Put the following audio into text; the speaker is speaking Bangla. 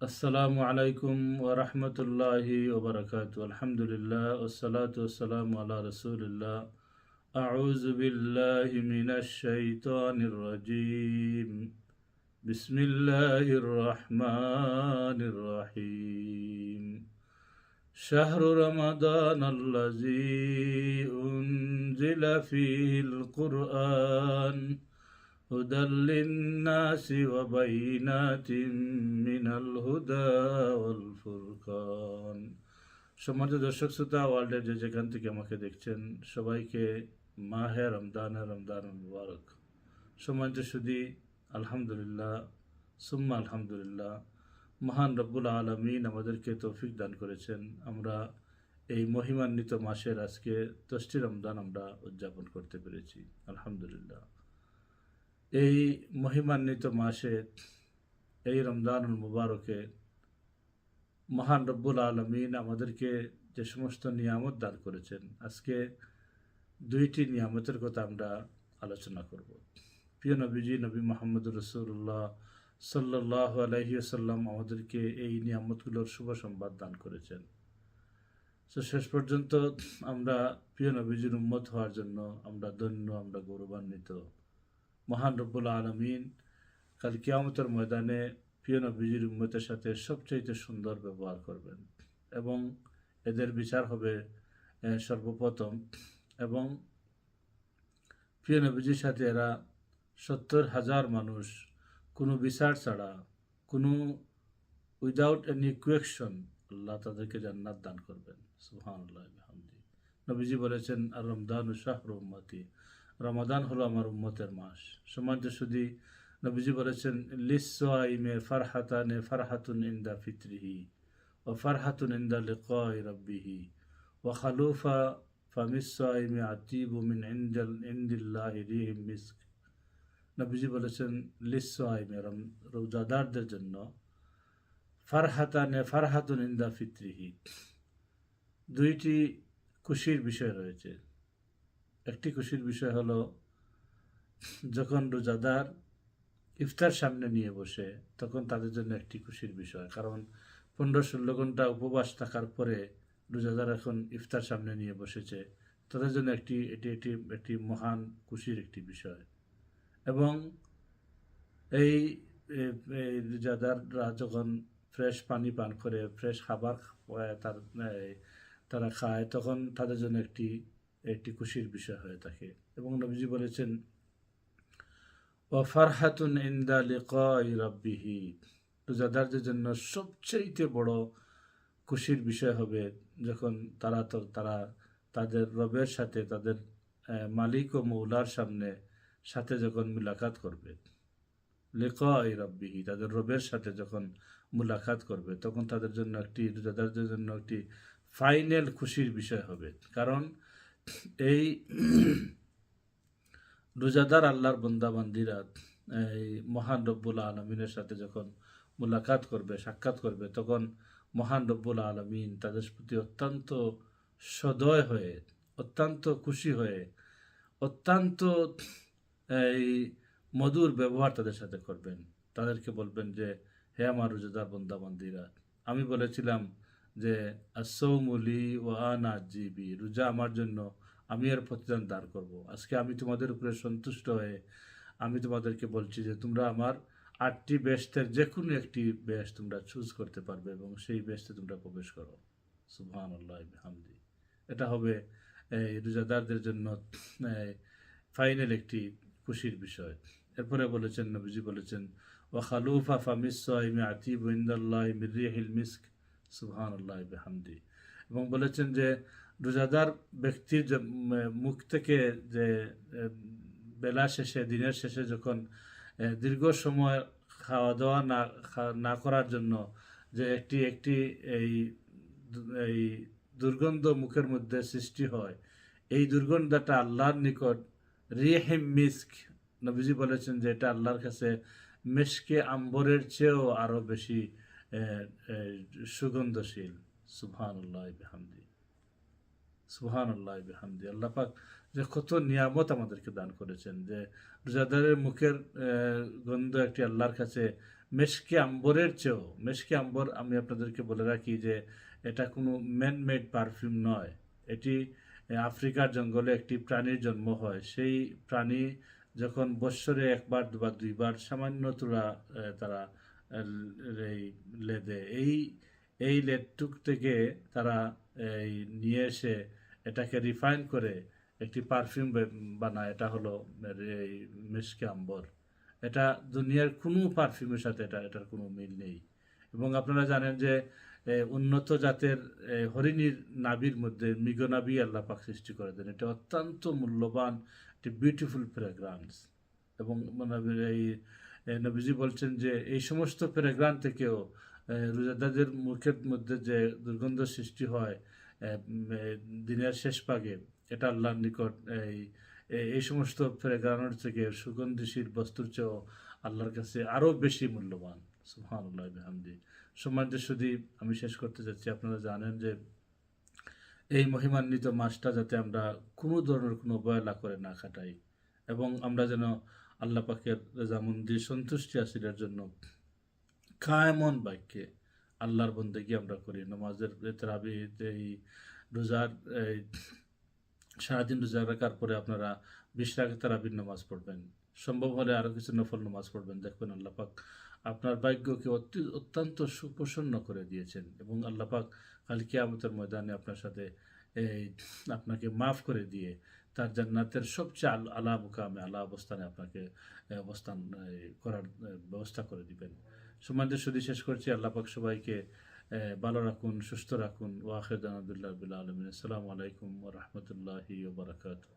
আসসালামু আলাইকুম ওরহমতুল্লাহি ওবরাকাত আলহামদুলিল্লাহ ওসালাত ওসালাম আলা রসুলিল্লাহ أعوذ بالله من الشيطان الرجيم بسم الله الرحمن الرحيم شهر رمضان الذي أنزل فيه القرآن هدى للناس وبينات من الهدى والفرقان সম্মানিত দর্শক শ্রোতা ওয়ার্ল্ডের যে যেখান থেকে আমাকে দেখছেন সবাইকে মাহে রমদান রমদান মুবারক সম্মানিত সুদী আলহামদুলিল্লাহ সুম্মা আলহামদুলিল্লাহ মহান রব্বুল আলমিন আমাদেরকে তৌফিক দান করেছেন আমরা এই মহিমান্বিত মাসের আজকে দশটি রমদান আমরা উদযাপন করতে পেরেছি আলহামদুলিল্লাহ এই মহিমান্বিত মাসে, এই রমজানুল মুবারকে মহান রব্বুল আলমিন আমাদেরকে যে সমস্ত নিয়ামত দান করেছেন, আজকে দুইটি নিয়ামতের কথা আমরা আলোচনা করব। প্রিয় নবীজি, নবী মোহাম্মদ রসুল্লাহ সাল্লাহ আলহিউসাল্লাম আমাদেরকে এই নিয়ামতগুলোর শুভ সংবাদ দান করেছেন। তো শেষ পর্যন্ত আমরা প্রিয় নবীজির উন্মত হওয়ার জন্য আমরা ধন্য, আমরা গৌরবান্বিত। মহান রব্বুল আলমিন, কাল কিয়ামতের ময়দানে প্রিয় নবীজির উম্মতের সাথে সবচাইতে সুন্দর ব্যবহার করবেন এবং এদের বিচার হবে সর্বপ্রথম। এবং প্রিয় নবীজির সাথে এরা সত্তর হাজার মানুষ, কোনো বিচার ছাড়া, কোনো উইদাউট এনি কুয়েকশন আল্লাহ তাদেরকে জান্নাত দান করবেন। সুহান নবীজি বলেছেন আর রমদান শাহ উম্মতি। রমাদান হলো আমার উম্মতের মাস। সম্মানিত শুধু নবীজি বলেছেন লিসাইমে ফারহাতানে ফারহাতুন ইন্দা ফিত্রিহি ও ফারহাতুন ইন্দা লিকাই রব্বিহি ও খালুফা ফামিসাইমে আতিবু মিন ইন্দাল ইন্দিল্লাহি রিহিম মিস্ক। নবীজি বলেছেন লিসাইমে রোজাদারদের জন্য ফারহাতানে ফারহাতুন ইন্দা ফিত্রিহি। দুইটি খুশির বিষয় রয়েছে। একটি খুশির বিষয় হলো, যখন রোজাদার ইফতার সামনে নিয়ে বসে, তখন তাদের জন্য একটি খুশির বিষয়। কারণ পনেরো ষোলো ঘণ্টা উপবাস থাকার পরে রোজাদার এখন ইফতার সামনে নিয়ে বসেছে, তাদের জন্য একটি, এটি একটি একটি মহান খুশির একটি বিষয়। এবং এই রোজাদাররা যখন ফ্রেশ পানি পান করে, ফ্রেশ খাবার তার তারা খায়, তখন তাদের জন্য একটি একটি খুশির বিষয় হয়ে থাকে। এবং নবীজি বলেছেন ও ফারহাতুন ইন্দা লিকাই রাব্বিহি। রোজাদারদের জন্য সবচেয়ে বড় খুশির বিষয় হবে যখন তারা তো, তারা তাদের রবের সাথে, তাদের মালিক ও মৌলার সামনে, সাথে যখন মুলাকাত করবে, লিকাই রাব্বিহি, তাদের রবের সাথে যখন মুলাকাত করবে, তখন তাদের জন্য একটি রোজাদারদের জন্য একটি ফাইনাল খুশির বিষয় হবে। কারণ এই রোজাদার আল্লাহর বন্দাবান্দিরা, এই মহান রব্বুল আলমিনের সাথে যখন মুলাকাত করবে, সাক্ষাৎ করবে, তখন মহান রব্বুল আলমিন তাদের প্রতি অত্যন্ত সদয় হয়ে, অত্যন্ত খুশি হয়ে, অত্যন্ত, এই মধুর ব্যবহার তাদের সাথে করবেন। তাদেরকে বলবেন যে, হে আমার রোজাদার বন্দাবান্দিরা, আমি বলেছিলাম যে আসৌমুলি ও আনা জিবি রোজা আমার জন্য আমি এর প্রতিদান দান করব। আজকে আমি তোমাদের উপরে সন্তুষ্ট হয়ে আমি তোমাদেরকে বলছি যে তোমরা আমার আটটি বেস্টের যে কোনো একটি বেশ তোমরা চুজ করতে পারবে এবং সেই বেস্টে তোমরা প্রবেশ করো। সুবহান আল্লাহ হামদি এটা হবে এই রোজাদারদের জন্য ফাইনাল একটি খুশির বিষয়। এরপরে বলেছেন, নবীজি বলেছেন ও খালুফা ফামিসাইমি আতিব ইন্দাল্লাহ মিরিহিল মিস্ক সুবহান আল্লাহ হামদি এবং বলেছেন যে রোজাদার ব্যক্তির যে মুখ থেকে যে বেলা শেষে, দিনের শেষে যখন দীর্ঘ সময় খাওয়া দাওয়া না না করার জন্য যে একটি একটি এই এই দুর্গন্ধ মুখের মধ্যে সৃষ্টি হয়, এই দুর্গন্ধটা আল্লাহর নিকট রিহিম মিস্ক, নবীজি বলেছেন যে এটা আল্লাহর কাছে মেশকে আম্বরের চেয়েও আরও বেশি সুগন্ধশীল। সুবহান আল্লাহ হামদি সুহান আল্লাহ বিহামদি পাক যে কত নিয়ামত আমাদেরকে দান করেছেন যে রোজাদারের মুখের গন্ধ একটি আল্লাহর কাছে মেশকে আম্বরের চেয়েও, মেশকে আম্বর আমি আপনাদেরকে বলে রাখি যে এটা কোনো ম্যান মেড পারফিউম নয়। এটি আফ্রিকার জঙ্গলে একটি প্রাণীর জন্ম হয়। সেই প্রাণী যখন বৎসরে একবার দুবার দুইবার সামান্য তোরা তারা এই লেদে। এই এই লেদটুক থেকে তারা এই নিয়ে এসে এটাকে রিফাইন করে একটি পারফিউম বানায়। এটা হলো এই মিসকে আম্বর। এটা দুনিয়ার কোনো পারফিউমের সাথে এটা, এটার কোনো মিল নেই। এবং আপনারা জানেন যে উন্নত জাতের হরিণীর নাবির মধ্যে মৃগনাভি আল্লাহ পাক সৃষ্টি করে দেন। এটা অত্যন্ত মূল্যবান, একটি বিউটিফুল ফ্রেগ্রান্স এবং মানে এই নবীজি বলছেন যে এই সমস্ত ফ্রেগ্রান্স থেকেও এ, রোজাদারদের মুখের মধ্যে যে দুর্গন্ধ সৃষ্টি হয় দিনের শেষ ভাগে এটা আল্লাহর নিকট এই এই সমস্ত ফ্রেগ্রানোর থেকে সুগন্ধিশীল বস্তুর চেয়েও আল্লাহর কাছে আরও বেশি মূল্যবান। সুহানুল্লাহ হামদি শুধু আমি শেষ করতে যাচ্ছি। আপনারা জানেন যে এই মহিমান্বিত মাসটা যাতে আমরা কোনো ধরনের কোনো অবহেলা করে না খাটাই এবং আমরা যেন আল্লাহ পাকের রেজামন্দির সন্তুষ্টি হাসিলের জন্য কায়মন বাক্যে আল্লাহর বন্দেগি আমরা করি। নমাজের তেরাবি এই রোজার, এই সারাদিন রোজা রাখার পরে আপনারা বিশ রাখা তারাবির নামাজ পড়বেন। সম্ভব হলে আরও কিছু নফল নামাজ পড়বেন। দেখবেন আল্লাহ পাক আপনার ভাগ্যকে অতি, অত্যন্ত সুপ্রসন্ন করে দিয়েছেন এবং আল্লাহ কালকে কাল কিয়ামতের ময়দানে আপনার সাথে এই আপনাকে মাফ করে দিয়ে তার জান্নাতের সবচেয়ে আল- মুকামে, আলা অবস্থানে আপনাকে অবস্থান করার ব্যবস্থা করে দিবেন। সম্মানিত শুধু শেষ করছি। আল্লাহ পাক সবাইকে ভালো রাখুন, সুস্থ রাখুন। ওয়াহেদ আহমদুল্লাহ আলমিন। আসসালামু আলাইকুম ওরহমতুল্লাহি ওবরাকাতু